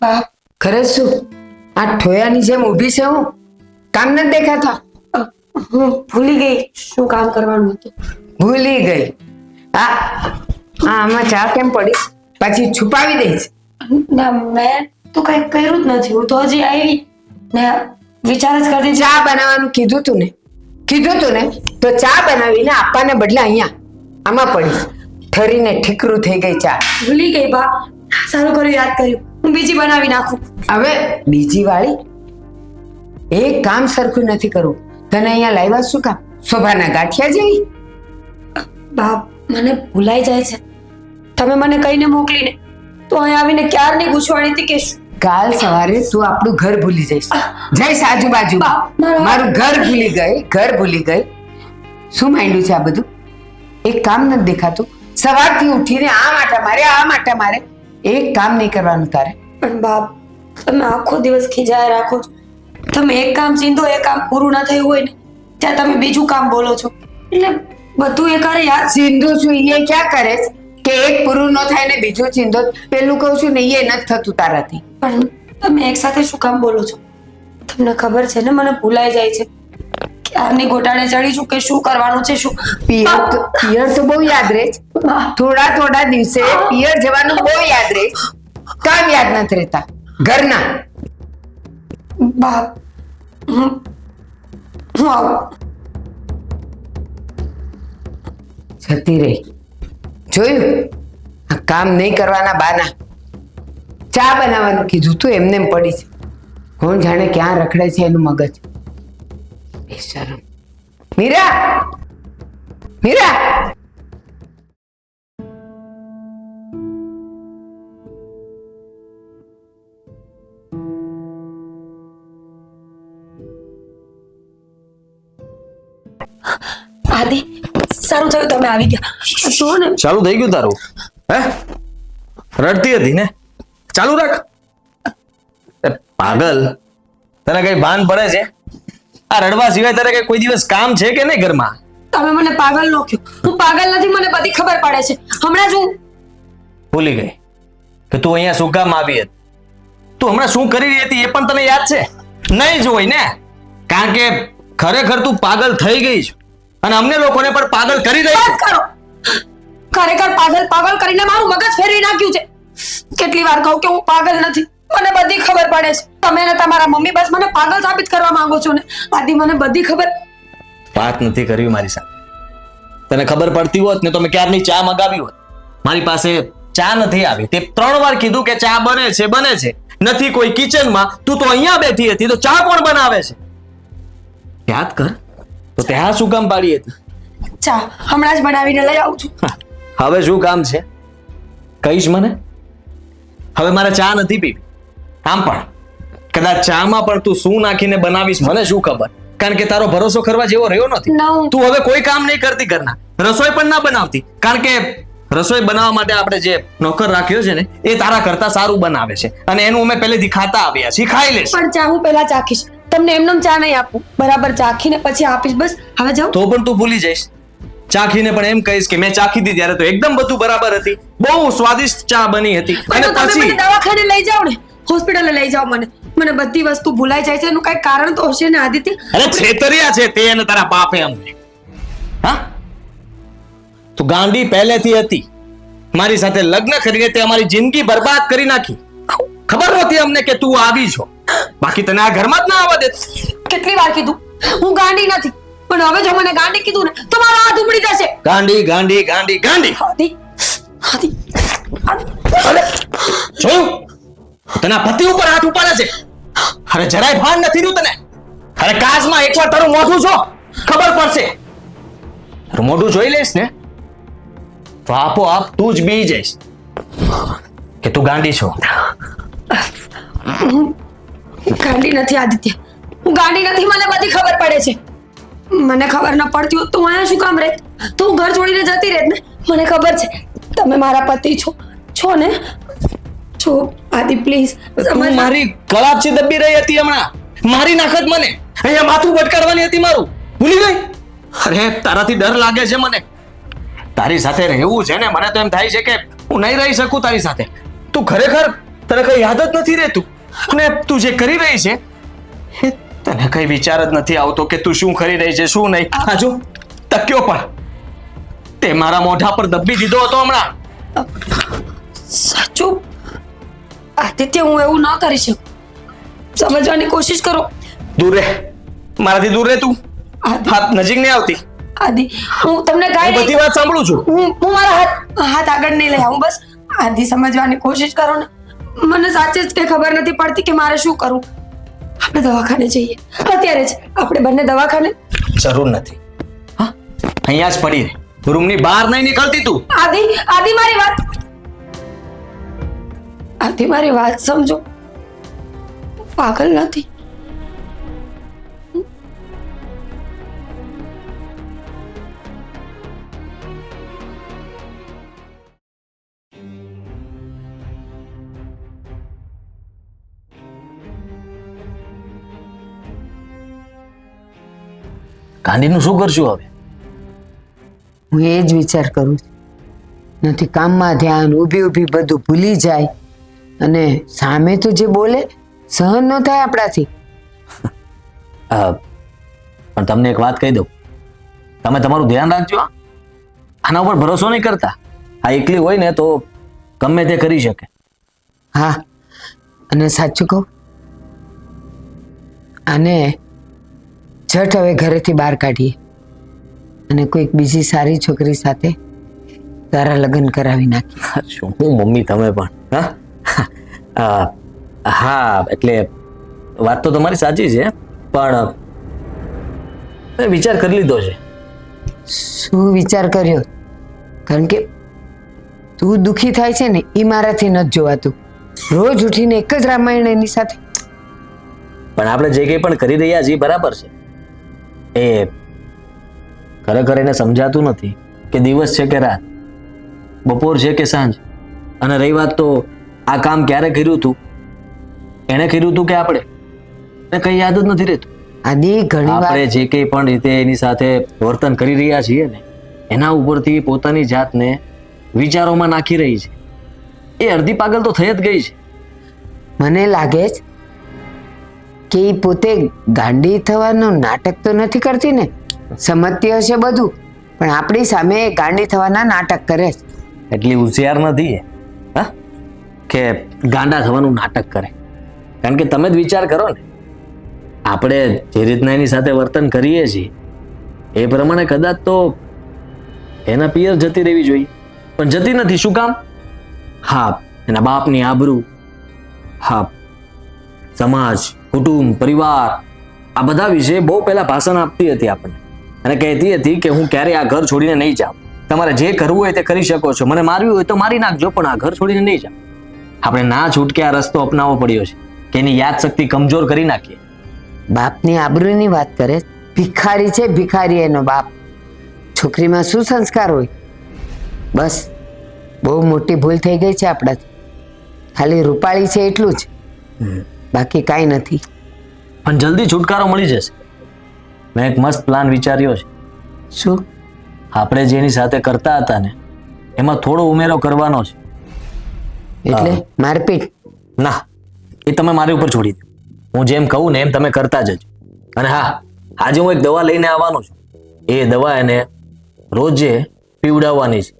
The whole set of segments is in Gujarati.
બા ખરે શું આ ઠોયાની જેમ ઊભી છે હું. કામ ન દેખાતા. હું ભૂલી ગઈ શું કામ કરવાનું હતું. ભૂલી ગઈ. આ આ આમાં ચા કેમ પડી? પછી છુપાવી દઈશ ના મેં તો કઈ કર્યું જ નથી. હું તો હજી આવી. ને વિચાર જ કરતી ચા બનાવવાનું કીધું તું ને. કીધું તું ને? તો ચા બનાવીને આપવાને બદલે અહીંયા આમાં પડી. ઠરીને ઠીકરું થઈ ગઈ ચા. ભૂલી ગઈ બા. સારું કર્યું યાદ કર્યું. હું બીજી બનાવી નાખું. હવે બીજી વાળી એ કામ સરખું નથી કરવું. તને અહીંયા લાવ્યા શું કામ? શોભાના ગાંઠિયા જેવી? બાપ મને ભૂલાઈ જાય છે. તમે મને કહીને મોકલીને તો અહીંયા આવીને ક્યારની પૂછવાની હતી કે કાલ સવારે તું આપણું ઘર ભૂલી જઈશ. જઈશ આજુબાજુ. મારું ઘર ભૂલી ગઈ ઘર ભૂલી ગઈ. શું માંડ્યું છે આ બધું? એક કામ નથી દેખાતું. સવારથી ઉઠીને આ માટા મારે આ માટા મારે એક કામ નહીં કરવાનું તારે. પણ બાપ તમે આખો દિવસ ખીજાય રાખો છો. તમે એક કામ ચીંધો એ કામ પૂરું ના થયું હોય ને ત્યાં તમે બીજું કામ બોલો છો. એટલે બધું એકારે યાદ સિંધુ છું એ ક્યાં કરે કે એક પૂરું ન થાય ને બીજું ચિંધો પેલું કહું છું ને એ નથી થતું તારાથી. પણ તમે એક સાથે શું કામ બોલો છો? તમને ખબર છે ને મને ભૂલાઈ જાય છે. ક્યારની ગોટાળે ચડી છું કે શું કરવાનું છે શું પિયર તો પિયર તો બહુ યાદ રહે થોડા થોડા દિવસે પિયર જવાનું બહુ યાદ રહે કામ યાદ નથી રહેતા. ઘરના. બાપ હું હું આવું. જતી રહી. જોયું? આ કામ નહીં કરવાના બાના. ચા બનાવવાનું કીધું તું એમને એમ પડી છે. કોણ જાણે ક્યાં રખડે છે એનું મગજ. બેશરમ મીરા મીરા આદિ સારું થયું તમે આવી ગયા શું ને ચાલુ થઈ ગયું તારું હે રડતી હતી ને ચાલુ રાખ પાગલ તને કઈ ભાન પડે છે આ રડવા સિવાય તારે કોઈ દિવસ કામ છે કે નહીં ઘરમાં? તમે મને પાગલ નો કહો. હું પાગલ નથી મને બધી ખબર પડે છે. હમણાં જ હું ભૂલી ગઈ કે તું અહીંયા શું કામ આવી હતી? તું હમણાં શું કરી રહી હતી એ પણ તને યાદ છે? નહીં જ હોય ને? કારણ કે ખરેખર તું પાગલ થઈ ગઈ છે. અને અમને લોકોને પણ પાગલ કરી રહી છે. કરો. ખરેખર પાગલ પાગલ કરીને મારું મગજ ફેરવી નાખ્યું છે. કેટલી વાર કહું કે હું પાગલ નથી. મને બધી ખબર પડે છે. તમે ને તમારા મમ્મી બસ મને પાગલ સાબિત કરવા માંગો છો ને? આદિ મને બધી ખબર વાત નથી કરવી મારી સાથે તને ખબર પડતી હોત ને તો મેં ક્યારની ચા મગાવી હોત? મારી પાસે ચા નથી આવી. તે ત્રણ વાર કીધું કે ચા બને છે બને છે. નથી કોઈ કિચનમાં. તું તો અહીંયા બેઠી હતી તો ચા કોણ બનાવે છે? યાદ કર તો ત્યાં શું કામ પાડી હતી? ચા હમણાં જ બનાવીને લઈ આવું છું. હવે શું કામ છે? કહીશ મને? હવે મારે ચા નથી પીવી. આમ પણ કદાચ ચામાં પણ તું શું નાખીને બનાવીશ મને શું ખબર? કારણ કે તારો ભરોસો કરવા જેવો રહ્યો નથી. તું હવે કોઈ કામ નહીં કરતી ઘરના. રસોઈ પણ ના બનાવતી. કારણ કે રસોઈ બનાવવા માટે આપણે જે નોકર રાખ્યો છે ને એ તારા કરતા સારું બનાવે છે. અને એનું અમે પહેલેથી ખાતા આવ્યા છીએ. ખાઈ લેશ. પણ ચા હું પહેલા ચાખીશ. તમને એમનેમ ચા નહીં આપું. બરાબર ચાખીને પછી આપીશ બસ. હવે જાઉં? તો પણ તું ભૂલી જઈશ. ચાખીને પણ એમ કહીશ કે મેં ચાખી હતી ત્યારે તો એકદમ બધું બરાબર હતી. બહુ સ્વાદિષ્ટ ચા બની હતી. અને પછી દવાખાને લઈ જાઓ ને. હોસ્પિટલે લઈ જાઓ મને. મને બધી વસ્તુ ભૂલાઈ જાય છે. એનું કઈ કારણ તો હશે ને આદિત્ય? અરે છેતરિયા છે તે અને તારા બાપે અમને. હા? તો ગાંડી પહેલેથી હતી. મારી સાથે લગ્ન કરીને તે અમારી જિંદગી બરબાદ કરી નાખી. ખબર નહોતી અમને કે તું આવી છો. બાકી તને આ ઘરમાં જ ના આવવા દે. કેટલી વાર કીધું? હું ગાંડી નથી. પણ હવે જો મને ગાંડી કીધું ને તો મારો હાથ ઉપડી જશે. ગાંડી ગાંડી ગાંડી ગાંડી. હાથી. અરે જોયું? તને પતિ ઉપર હાથ ઉપાડે છે? અરે જરાય ભાન નથી રહ્યું તને. અરે કાચમાં એકવાર તારું મોઢું જો, ખબર પડશે. મોઢું જોઈ લઈશ ને, તો આપોઆપ તું જ બી જઈશ. કે તું ગાંડી છો? ગાંડી નથી, આદિત્ય. હું ગાંડી નથી, મને બધી ખબર પડે છે. મને ખબર ન પડતી હોત તો અહીંયા શું કામ રહેત? તો ઘર છોડીને જતી રહેત ને? મને ખબર છે, તમે મારા પતિ છો. છો ને? છો. આદિ પ્લીઝ તું મારી ગળાપચી દબી રહી હતી હમણાં. મારી નાખત મને. અહીંયા માથું ભટકાડવાની હતી મારું. ભૂલી ગઈ? અરે તારાથી ડર લાગે છે મને. તારી સાથે રહેવું છે ને મને તો એમ થાય છે કે હું નહીં રહી શકું તારી સાથે. તું ખરેખર તને કઈ યાદ જ નથી રહેતું? અને તું જે કરી રહી છે એ તને કઈ વિચાર જ નથી આવતો કે તું શું કરી રહી છે શું નહીં. આ જો તક્યો પણ. તે મારા મોઢા પર દબી દીધો હતો હમણાં. આદિત્ય હું એવું ન કરી શકું. સમજવાની કોશિશ કરો. દૂર રહે. મારાથી દૂર રહે તું. હાથ નજીક નહીં આવતી. આદિ હું તમને કાંઈ બધી વાત સાંભળું છું. હું હું મારા હાથ હાથ આગળ નહીં લઈ આવું બસ. આદિ સમજવાની કોશિશ કરો ને. મને સાચે જ કે ખબર નથી પડતી કે મારે શું કરવું. આપણે દવાખાને જઈએ. અત્યારે જ. આપણે બંને દવાખાને જરૂર નથી. હા. અહીંયા જ પડી રહે. રૂમની બહાર નહીં નીકળતી તું. આદિ આદિ મારી વાત આદિ મારી વાત સમજો. પાગલ નથી. ગાંધીનું શું કરશું હવે? હું એ જ વિચાર કરું છું. નથી કામમાં ધ્યાન ઊભી ઊભી બધું ભૂલી જાય. અને સામે તો જે બોલે સહન ન થાય આપણાથી. પણ તમને એક વાત કહી દઉં. તમે તમારું ધ્યાન રાખજો આના ઉપર ભરોસો નહીં કરતા. આ એકલી હોય ને તો ગમે તે કરી શકે. હા અને સાચું કહું? આને ઝટ હવે ઘરેથી બહાર કાઢીએ. અને કોઈક બીજી સારી છોકરી સાથે તારા લગ્ન કરાવી નાખી શું? હું મમ્મી તમે પણ હા? હા એટલે વાત તો તમારી સાચી છે પણ મેં વિચાર કરી લીધો છે. શું વિચાર કર્યો? કારણ કે તું દુખી થાય છે ને એ મારાથી નથી જોવાતું. રોજ ઉઠીને એક જ રામાયણ એની સાથે. પણ આપણે જે કંઈ પણ કરી રહ્યા છીએ બરાબર છે. એ ખરેખર એને સમજાતું નથી કે દિવસ છે કે રાત બપોર છે કે સાંજ. અને રહી વાત તો આ કામ ક્યારે કર્યું હતું એણે કર્યું હતું કે આપણે? એને કઈ યાદ જ નથી રહેતું. આદિ ઘણી આપણે જે કંઈ પણ રીતે એની સાથે વર્તન કરી રહ્યા છીએ ને એના ઉપરથી પોતાની જાતને વિચારોમાં નાખી રહી છે. એ અડધી પાગલ તો થઈ જ ગઈ છે. મને લાગે છે કે એ પોતે ગાંડી થવાનું નાટક તો નથી કરતી ને? સમજતી હશે બધું પણ આપણી સામે ગાંડી થવાના નાટક કરે છે. એટલી હોશિયાર નથી હા? કે ગાંડા થવાનું નાટક કરે. કારણ કે તમે જ વિચાર કરો ને. આપણે જે રીતના એની સાથે વર્તન કરીએ છીએ, એ પ્રમાણે કદાચ તો એના પિયર જતી રહેવી જોઈએ. પણ જતી નથી, શું કામ? હા, એના બાપની આબરૂ, હા, સમાજ, કુટુંબ, પરિવાર, આ બધા વિશે બહુ પહેલા ભાષણ આપતી હતી આપણને. અને કહેતી હતી કે હું ક્યારે આ ઘર છોડીને નહીં જાઉં. તમારે જે કરવું હોય તે કરી શકો છો. મને મારવું હોય તો મારી નાખજો, પણ આ ઘર છોડીને નહીં જાઓ આપણે ના છૂટકે આ રસ્તો અપનાવવો પડ્યો છે. કે એની યાદશક્તિ કમજોર કરી નાખીએ. બાપની આબરૂની વાત કરે ભિખારી છે ભિખારી એનો બાપ. છોકરીમાં શું સંસ્કાર હોય? બસ બહુ મોટી ભૂલ થઈ ગઈ છે આપણાથી ખાલી રૂપાળી છે એટલું જ. બાકી કાંઈ નથી. પણ જલ્દી છુટકારો મળી જશે. મેં એક મસ્ત પ્લાન વિચાર્યો છે. શું? આપણે જેની સાથે કરતા હતા ને એમાં થોડો ઉમેરો કરવાનો છે. એટલે મારપીટ. ના એ તમે મારી ઉપર છોડી દો. હું જેમ કહું ને એમ તમે કરતા જજો. અને હા આજે હું એક દવા લઈને આવવાનો છું. એ દવા એને રોજે પીવડાવવાની છે.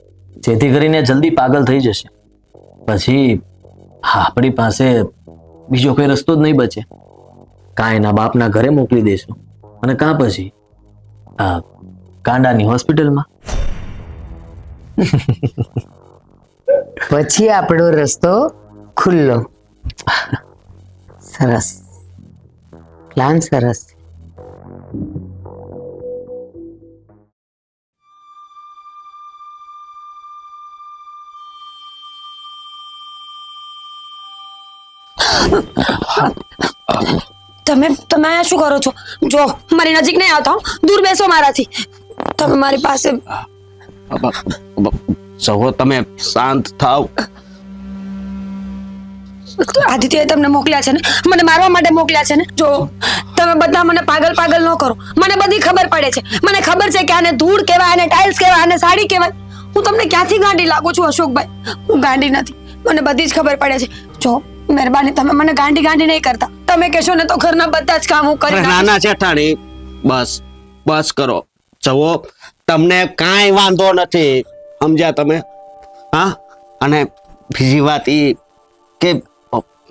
જેથી કરીને જલ્દી પાગલ થઈ જશે. પછી હા આપણી પાસે બીજો કોઈ રસ્તો જ નહીં બચે. કાં એના બાપના ઘરે મોકલી દઈશું અને કાં પછી કાંડાની હોસ્પિટલમાં? પછી આપણો રસ્તો ખુલ્લો સરસ પ્લાન સરસ છે. તમે તમે અહીંયા શું કરો છો જો મારી નજીક નહીં આવતા હો. દૂર બેસો મારાથી તમે મારી પાસે સહો તમે શાંત થાવ. આદિત્યએ તમને મોકલ્યા છે ને? મને મારવા માટે મોકલ્યા છે ને? જો તમે બધા મને પાગલ પાગલ ન કરો. મને બધી ખબર પડે છે. મને ખબર છે કે આને ધૂળ કહેવાય આને ટાઇલ્સ કહેવાય આને સાડી કહેવાય. હું તમને ક્યાંથી ગાંડી લાગુ છું અશોકભાઈ? હું ગાંડી નથી. મને બધી જ ખબર પડે છે. જો મહેરબાની તમે મને ગાંડી ગાંડી નહીં કરતા. તમે કહેશો ને તો ઘરના બધા જ કામ હું કરી. નાના જેઠાણી બસ બસ કરો. જવો તમને કાંઈ વાંધો નથી. સમજ્યા તમે? હા? અને બીજી વાત એ કે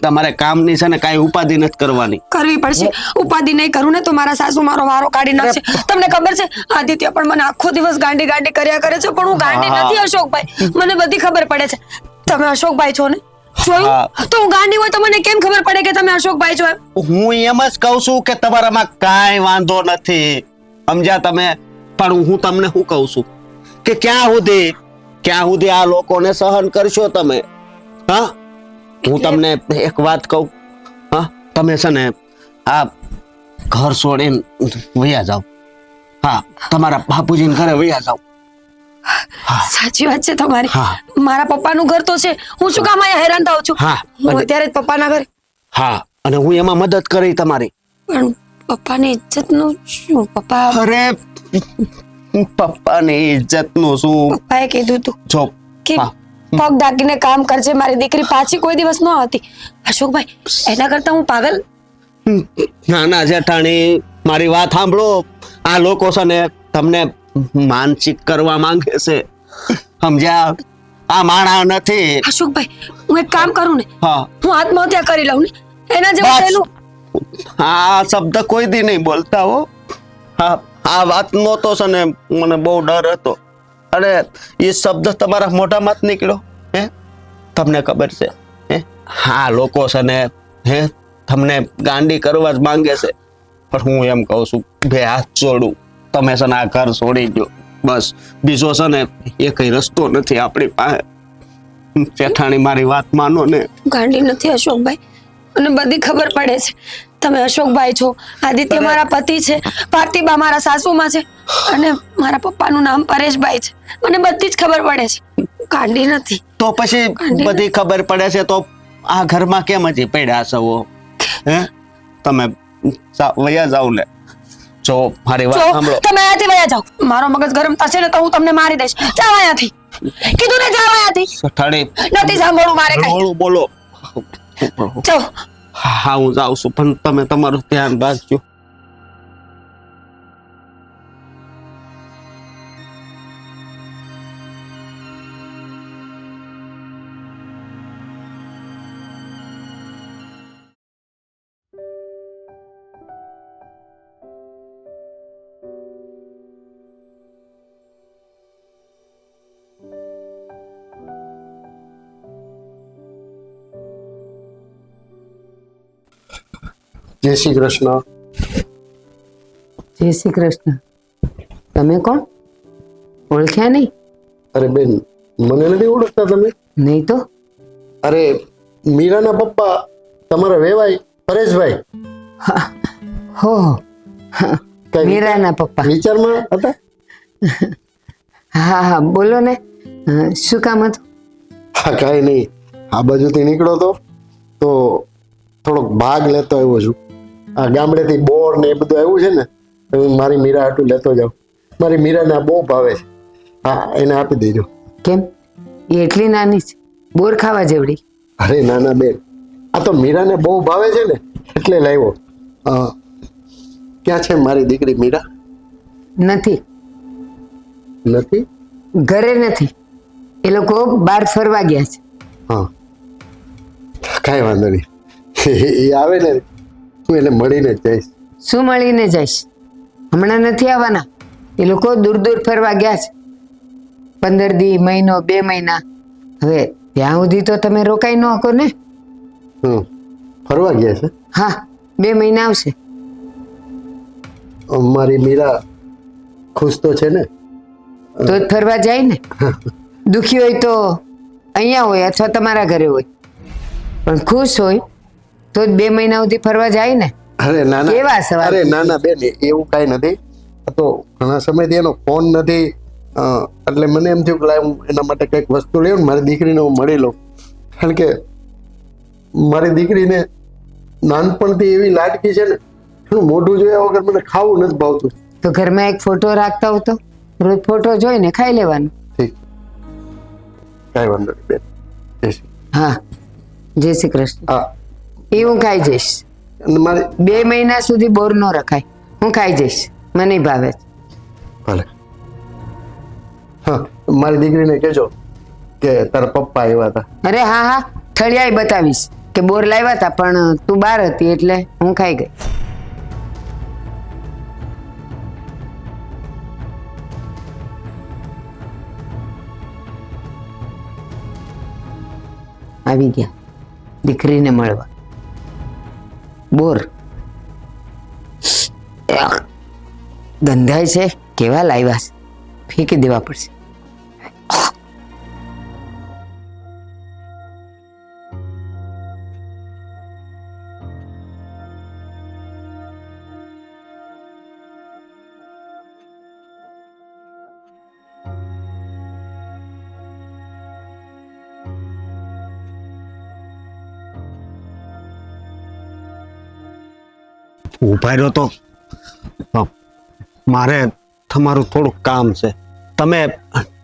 તમારે કામની છે ને કાંઈ ઉપાધિ નથી કરવાની. કરવી પડશે. ઉપાધિ નહીં કરું ને તો મારા સાસુ મારો વારો કાઢી નાખશે. તમને ખબર છે? આદિત્ય પણ મને આખો દિવસ ગાંડી ગાંડી કર્યા કરે છે પણ હું ગાંડી નથી અશોકભાઈ. મને બધી ખબર પડે છે. તમે અશોકભાઈ છો ને. જોયું? તો હું ગાંડી હોય તો મને કેમ ખબર પડે કે તમે અશોકભાઈ છો હું એમ જ કહું છું કે તમારામાં કાંઈ વાંધો નથી. સમજ્યા તમે? પણ હું તમને શું કહું છું? કે ક્યાં સુધી ક્યાં સુધી આ લોકોને સહન કરશો તમે? હા? હું તમને એક વાત કહું. હા? તમે છે ને આ ઘર છોડીને વયા જાઓ. હા તમારા બાપુજીને ઘરે વયા જાઓ. સાચી વાત છે તમારી. મારા પપ્પાનું ઘર તો છે. હું શું કામ અહીંયા હેરાન થાઉં છું? હા. હું અત્યારે જ પપ્પાના ઘરે. હા અને હું એમાં મદદ કરી તમારી. પણ પપ્પાની ઇજ્જતનું શું? પપ્પા અરે પપ્પાની ઇજ્જતનું શું? પપ્પાએ કીધું તું જો કે પગ ઢાંકીને કામ કરજે મારી દીકરી પાછી કોઈ દિવસ ન હતી. અશોકભાઈ એના કરતા હું પાગલ? નાના જેઠાણી મારી વાત સાંભળો. આ લોકો છે ને તમને માનસિક કરવા માંગે છે. સમજ્યા? આ માણા નથી. અશોકભાઈ હું એક કામ કરું ને. હા. આત્મહત્યા કરી લઉં ને. એના જેવું. આ શબ્દ કોઈ દી નહીં બોલતા હો. હા. આ વાતનો તો છે ને મને બહુ ડર હતો. અરે, એ શબ્દ તમારા મોઢામાં જ નીકળ્યો, હે? તમને ખબર છે, હે? હા લોકો છે ને, હે? તમને ગાંડી કરવા જ માંગે છે. પણ હું એમ કહું છું બે હાથ છોડું તમે છે ને આ ઘર છોડી દો બસ. બીજો છે ને, એ કઈ રસ્તો નથી આપણી પાસે. જેઠાણી મારી વાત માનો ને. ગાંડી નથી, અશોકભાઈ. અને બધી ખબર પડે છે. તમે અશોકભાઈ છો આદિત્ય મારા પતિ છે પાર્થિબા મારા સાસુમાં છે અને મારા પપ્પાનું નામ પરેશભાઈ છે. મને બધી જ ખબર પડે છે. કાંડી નથી. તો પછી બધી ખબર પડે છે તો આ ઘરમાં કેમ હજી પડ્યા છો હે? તમે વયા જાવ ને જો મારી વાત સાંભળો. તમે અહીંયાથી વયા જાઓ. મારો મગજ ગરમ થશે ને તો હું તમને મારી દઈશ. જાવ અહીંયાથી. કીધું ને જાવ અહીંયાથી. સઠાણી નથી સાંભળવું મારે કઈ. બોલો બોલો. જાઓ હા હા, જાઉં છું. પણ તમે તમારું ધ્યાન રાખજો. જય શ્રી કૃષ્ણ. જય શ્રી કૃષ્ણ. તમે કોણ? ઓળખ્યા નહીં? અરે બેન મને નથી ઓળખતા તમે. નહીં તો? અરે મીરાના પપ્પા તમારા વેવાય પરેશભાઈ. હો. મીરાના પપ્પા. વિચારમાં હતા? હા હા બોલો ને. શું કામ હતું? હા કાંઈ નહીં. આ બાજુથી નીકળો તો. તો થોડોક ભાગ લેતો આવ્યો છું. આ ગામડેથી બોર ને એ બધું આવ્યું છે ને તો હું મારી મીરા હાટું લેતો જાઉં. મારી મીરાને આ બહુ ભાવે છે. હા એને આપી દેજો. કેમ? એ એટલી નાની છે? બોર ખાવા જેવડી? અરે નાના બેન આ તો મીરાને બહુ ભાવે છે ને એટલે લાવ્યો ક્યાં છે મારી દીકરી મીરા? નથી. નથી? ઘરે નથી. એ લોકો બહાર ફરવા ગયા છે. હા. કાંઈ વાંધો નહીં. એ આવે ને હું એને મળીને જઈશ. શું મળીને જઈશ? હમણાં નથી આવવાના. એ લોકો દૂર દૂર ફરવા ગયા છે. પંદર દી મહિનો બે મહિના. હવે ત્યાં સુધી તો તમે રોકાઈ ન શકો ને? હમ. ફરવા ગયા છે? હા બે મહિના આવશે. મારી મીરા ખુશ તો છે ને? તો જ ફરવા જાય ને? દુખી હોય તો અહીંયા હોય અથવા તમારા ઘરે હોય. પણ ખુશ હોય તો જ બે મહિના સુધી ફરવા જાય ને? અરે નાના. કેવા સવાલ અરે ના નાના બેન એવું કાંઈ નથી. તો ઘણા સમયથી એનો ફોન નથી. એટલે મને એમ થયું કે હું એના માટે કંઈક વસ્તુ લેવું ને મારી દીકરીને હું મળી લઉં. કારણ કે મારી દીકરીને નાનપણથી એવી લાટકી છે ને એનું મોઢું જોયા વગર મને ખાવું નથી ભાવતું. તો ઘરમાં એક ફોટો રાખતા હો તો? રોજ ફોટો જોઈને ખાઈ લેવાનું? ઠીક. કાંઈ વાંધો નહીં બેન. હા. જય શ્રી કૃષ્ણ. હા. એ હું ખાઈ જઈશ. બે મહિના સુધી બોર ન રખાય. હું ખાઈ જઈશ. મને ભાવે. ભલે. હા મારી દીકરીને કહેજો કે તારા પપ્પા આવ્યા હતા. અરે હા હા. થળિયાઈ બતાવીશ કે બોર લાવ્યા હતા પણ તું બહાર હતી એટલે હું ખાઈ ગઈ. આવી ગયા. દીકરીને મળવા. બોર. ગંધાય છે કેવા લાવ્યા છે? ફેંકી દેવા પડશે. ઊભા રહ્યો તો મારે તમારું થોડુંક કામ છે. તમે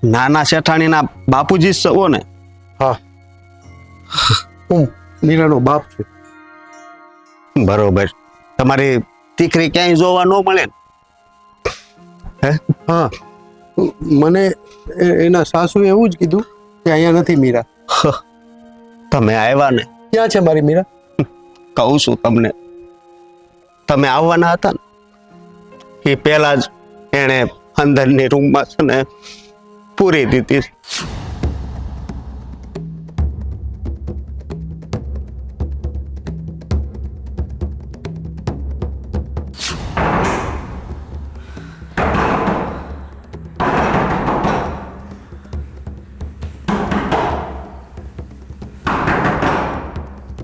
નાના શેઠાણીના બાપુજી છો ને? હા. હું મીરાનો બાપ છું. બરોબર. તમારી દીકરી ક્યાંય જોવા ન મળે હે? હા. મને એના સાસુ એવું જ કીધું કે અહીંયા નથી મીરા. તમે આવ્યા ને? ક્યાં છે મારી મીરા? કહું છું તમને. તમે આવવાના હતા ને? એ પહેલા જ એણે અંદરની રૂમમાં છે ને પૂરી દીધી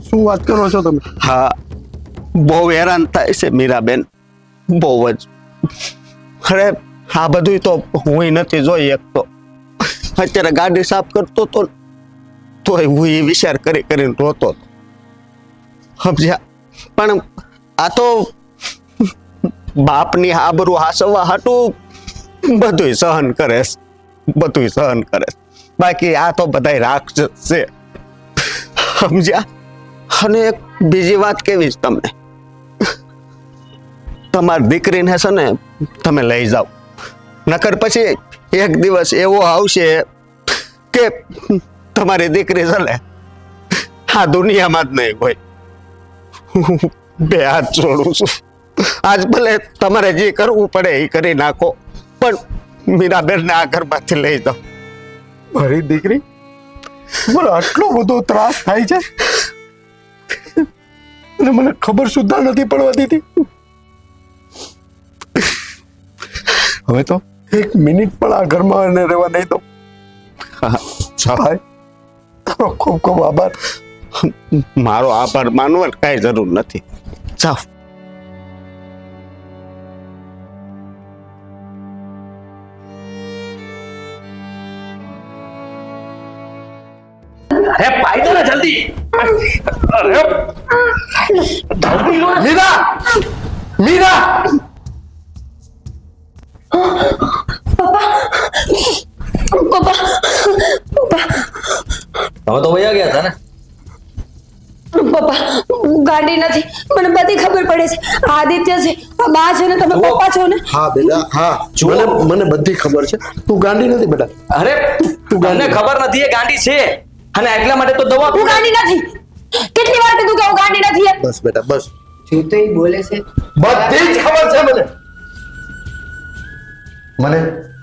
શું વાત કરો છો તમે? હા બહુ હેરાન થાય છે મીરાબેન. બહુ જ. અરે, આ બધું તો હું નથી જોઈ શકતો. અત્યારે ગાડી સાફ કરતો તો તોય હું એ વિચાર કરી કરીને રોતો. સમજ્યા? પણ આ તો બાપની આબરૂ હાસવા હાટું બધુંય સહન કરે બધું સહન કરે બાકી આ તો બધાય રાક્ષસ છે. સમજ્યા? અને એક બીજી વાત કેવી છે તમને? તમારી દીકરીને છે ને, તમે લઈ જાઓ. નકર પછી એક દિવસ એવો આવશે કે તમારી દીકરી ચાલે આ દુનિયામાં જ નહીં હોય. બે હાથ જોડું છું. આજ ભલે તમારે જે કરવું પડે એ કરી નાખો, પણ મીરાબેનને આ ઘરમાંથી લઈ જાઓ. મારી દીકરી? બોલો આટલો બધો ત્રાસ થાય છે? અને મને ખબર સુદ્ધા નથી પડવા દીધી હવે તો? એક મિનિટ પણ આ ઘરમાં એને રહેવા નહીં દો સહાય તારો ખૂબ ખૂબ આભાર. મારો આભાર માનવાની કાંઈ જરૂર નથી. જાઓ. અરે પાઈ દો જલ્દી. અરે મીરા મીરા પપ્પા પપ્પા. તમે તો વયા ગયા હતા ને? પપ્પા ગાડી નથી. મને બધી ખબર પડે છે. આદિત્ય છે આ બા છે ને તમે પપ્પા છો ને? હા બેટા હા. મને મને બધી ખબર છે. તું ગાંડી નથી બેટા. અરે તું તમને ખબર નથી એ ગાંડી છે. અને એટલા માટે તો દવા તું ગાંડી નથી. કેટલી વાર કીધું કે હું ગાંડી નથી બસ બેટા બસ. શું બોલે છે. બધી જ ખબર છે મને. મને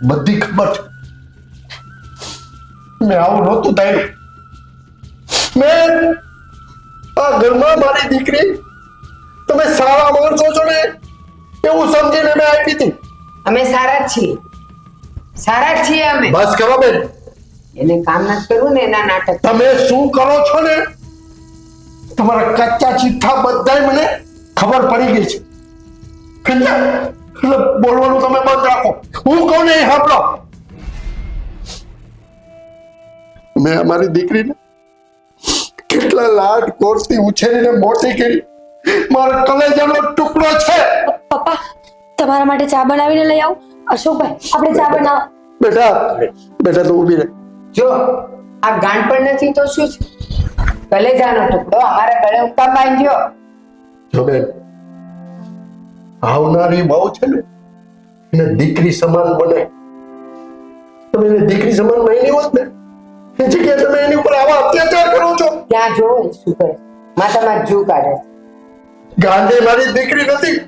બધી ખબર છે. મેં આવું નહોતું થાય મેં આ ઘરમાં મારી દીકરી તમે સારા માણસો છો ને એવું સમજીને મેં આપી હતી. અમે સારા જ છીએ. સારા જ છીએ અમે. બસ કરો બેન. એને કામ ના કરવું ને એના નાટક. તમે શું કરો છો ને? તમારા કચ્ચા ચિઠ્ઠા બધાય મને ખબર પડી ગઈ છે. એટલે એટલે બોલવાનું તમે બંધ રાખો. હું કહું ને સાંભળો. મેં અમારી દીકરીને કેટલા લાડ કોરથી ઉછેરીને મોટી કરી. મારા કલેજાનો ટુકડો છે. પપ્પા તમારા માટે ચા બનાવીને લઈ આવું. અશોકભાઈ આપણે ચા બનાવો બેટા બેટા તું ઊભી રહે. જો આ ગાંડપણ નથી તો શું છે? કલેજાનો ટુકડો અમારા ગળે ઉત્તા બાંધ્યો જો બેન આવનારી બહુ છે ને એને દીકરી સમાન બનાય તમે એને દીકરી સમાન નહીં હોત ને એ જગ્યાએ તમે એની ઉપર આવા અત્યાચાર કરો છો. ત્યાં જો શું કરે. માથામાં જુ કાઢે ગાંધી મારી દીકરી નથી.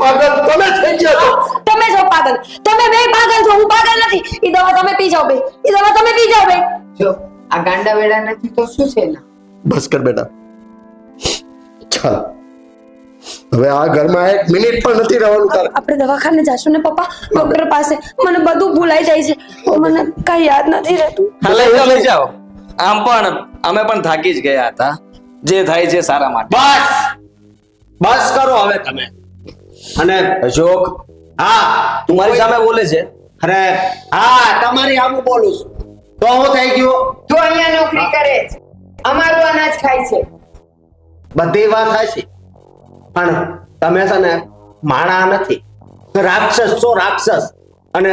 પાગલ તમે થઈ ગયા છો. તમે છો પાગલ. તમે બે પાગલ છો હું પાગલ નથી. એ દવા તમે પી જાઓ બે. એ દવા તમે પી જાઓ બે. જો આ ગાંડા વેડા નથી તો શું છે ના બસ કર બેટા. ચાલ. હવે આ ઘરમાં એક મિનિટ પણ નથી રહેવાનું તારે. આપણે દવાખાને જાશું ને પપ્પા? ડોક્ટર પાસે. મને બધું ભૂલાઈ જાય છે. મને કઈ યાદ નથી રહેતું. હાલે લઈ જાઓ. આમ પણ અમે પણ થાકી જ ગયા હતા. જે થાય છે સારા માટે. બસ! બસ કરો હવે તમે. અને અશોક. હા. તું મારી સામે બોલે છે. અરે હા તમારી આમ બોલું છું. તો હું થઈ ગયું? તું અહીંયા નોકરી કરે છે. અમારું અનાજ ખાય છે. બધી વાત હાચી પણ તમે છે ને માણા નથી. રાક્ષસ છો રાક્ષસ. અને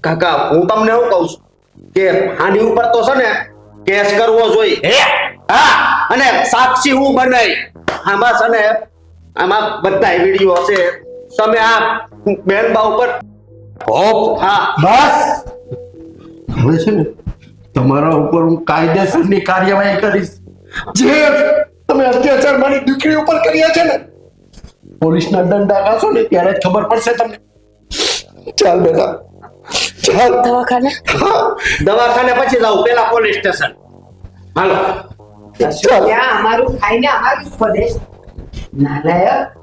કાકા હું તમને એવું કહું છું કે હાંડી ઉપર તો છે ને કેસ કરવો જોઈએ. હા? અને સાક્ષી હું બનાવી. આમાં છે ને આમાં બધા વીડિયો હશે. તમે આ બેન બા ઉપર હોપ? હા. બસ. હવે છે ને તમારા ઉપર હું કાયદેસરની કાર્યવાહી કરીશ. જે તમે અત્યાચાર મારી દીકરી ઉપર કર્યા છે ને? પોલીસના દંડ આકાશો ને ત્યારે ખબર પડશે તમને. ચાલ બેટા. ચાલ. દવાખાને? હા. દવાખાને પછી જાવ પેલા પોલીસ સ્ટેશન. હાલો. ત્યાં અમારું ખાઈને અમારું ઉપદેશ નાલાયક